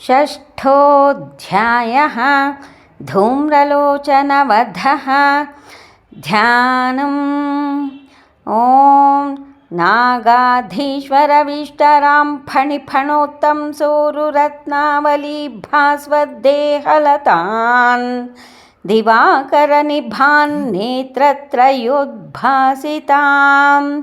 षष्ठोऽध्यायः धूम्रलोचनवधः। ध्यानम्। ॐ नागाधीश्वरविष्टरां फणिफणोत्तं सोरुरत्नावलीभास्वद्देहलतान् दिवाकरनिभान् नेत्रत्रयोद्भासिताम्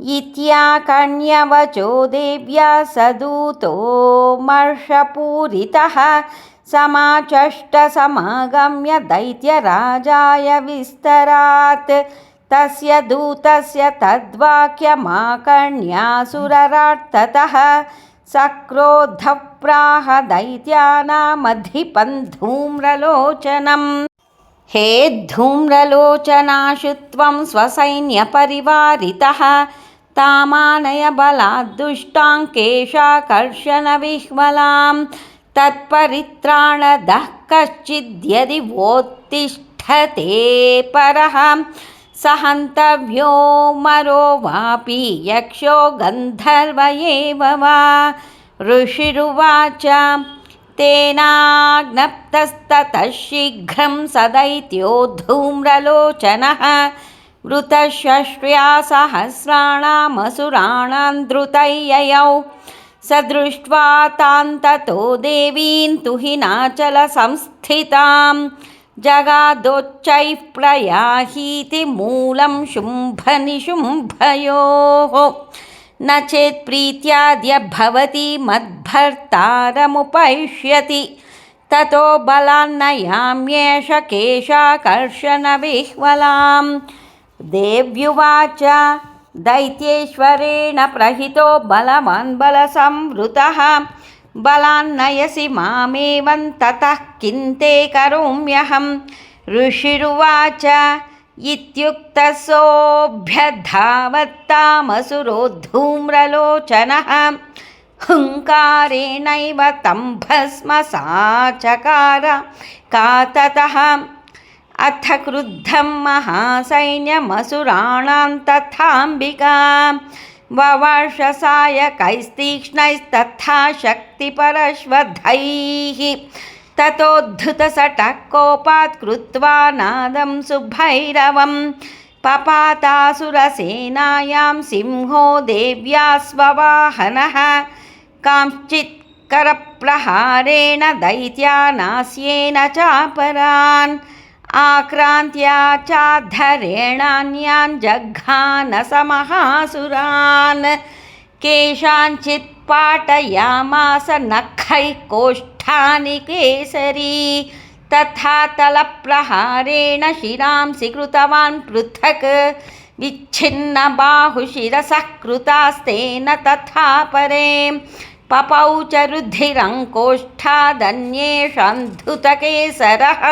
इत्याकण्यवचो देव्या सदूतो मर्षपूरितः समाचष्टसमागम्य दैत्यराजाय विस्तरात्। तस्य दूतस्य तद्वाक्यमाकर्ण्यासुरराट्ततः सक्रोधप्राह दैत्यानामधिपन् धूम्रलोचनम् हे धूम्रलोचनाशु त्वं स्वसैन्यपरिवारितः तामानय बलाद्दुष्टां केशाकर्षणविह्वलां तत्परित्राणदः कश्चिद्यदि वोत्तिष्ठते परः। स हन्तव्यो मरो वापि यक्षो गन्धर्व एव वा। ऋषिरुवाच, तेनाज्ञप्तस्ततः शीघ्रं स दैत्यो धूम्रलोचनः वृतषष्ट्या सहस्राणामसुराणां द्रुतययौ। स दृष्ट्वा तां ततो देवीं तुहिनाचलसंस्थितां जगादोच्चैः प्रयाहीति मूलं शुम्भनिशुम्भयोः। न चेत् प्रीत्याद्य भवती मद्भर्तारमुपैष्यति। ततो बलान्नयाम्येष केशाकर्षणविह्वलां देव्युवाच दैत्येश्वरेण प्रहितो बलवान् बलसंवृतः बलान्नयसि मामेवं ततः किं ते करोम्यहं? ऋषिरुवाच इत्युक्तसोऽभ्यधावत्तामसुरो धूम्रलोचनः हुङ्कारेणैव तं भस्मसाचकार। का ततः अथ क्रुद्धं महासैन्यमसुराणां तथाम्बिका। ववर्षसायकैस्तीक्ष्णैस्तथा शक्तिपरश्वधैः। ततोद्धृतसटः कोपात् कृत्वा नादं सुभैरवं। पपातासुरसेनायां सिंहो देव्या स्ववाहनः कांश्चित् करप्रहारेण दैत्यानास्येन चापरान्। आक्रान्त्या चाद्धरेणान्यान् जघानसमहासुरान् केषाञ्चित् पाटयामास नखैः कोष्ठानि केसरी तथा तलप्रहारेण शिरांसि कृतवान् पृथक् विच्छिन्नबाहुशिरसः कृतास्तेन तथा परे पपौ च रुधिरङ्कोष्ठादन्येषां धृतकेसरः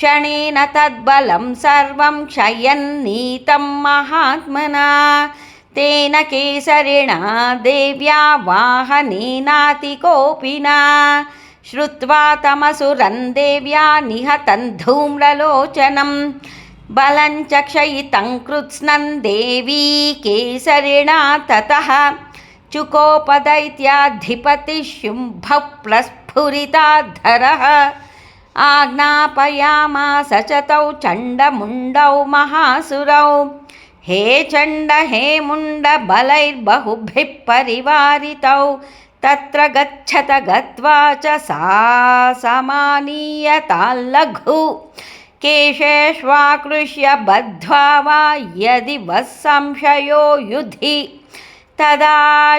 क्षणेन तद्बलं सर्वं क्षयन्नीतं महात्मना तेन केसरिणा देव्या वाहनेनातिकोपिना श्रुत्वा तमसुरं देव्या निहतं धूम्रलोचनं बलं च क्षयितं कृत्स्नं देवी केसरिणा ततः चुकोपदैत्याधिपतिः शुम्भः प्लस्फुरिताधरः आज्ञापयामास च तौ चण्डमुण्डौ महासुरौ हे चण्ड हे मुण्डबलैर्बहुभिः परिवारितौ तत्र गच्छत गत्वा च सा समानीयताल्लघु केशेष्वाकृष्य बद्ध्वा वा यदि वः संशयो युधि तदा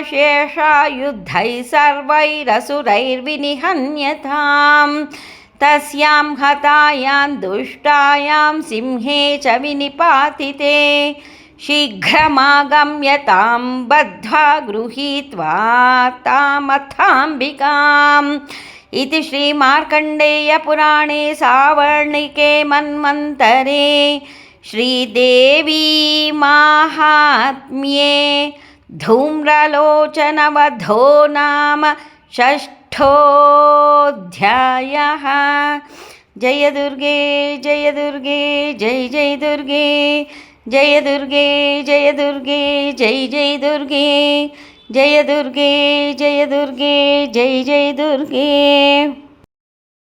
शेषायुद्धैः सर्वैरसुरैर्विनिहन्यताम् तस्यां हतायां दुष्टायां सिंहे च विनिपातिते शीघ्रमागम्य तां बद्ध्वा गृहीत्वा तामथाम्बिकाम्। इति श्रीमार्कण्डेयपुराणे सावर्णिके मन्वन्तरे श्रीदेवी माहात्म्ये धूम्रलोचनवधो नाम षष्ठोऽध्यायः जय दुर्गे जय दुर्गे, जय जय दुर्गे जय दुर्गे जय दुर्गे, जय जय दुर्गे जय दुर्गे जय दुर्गे, जय जय दुर्गे।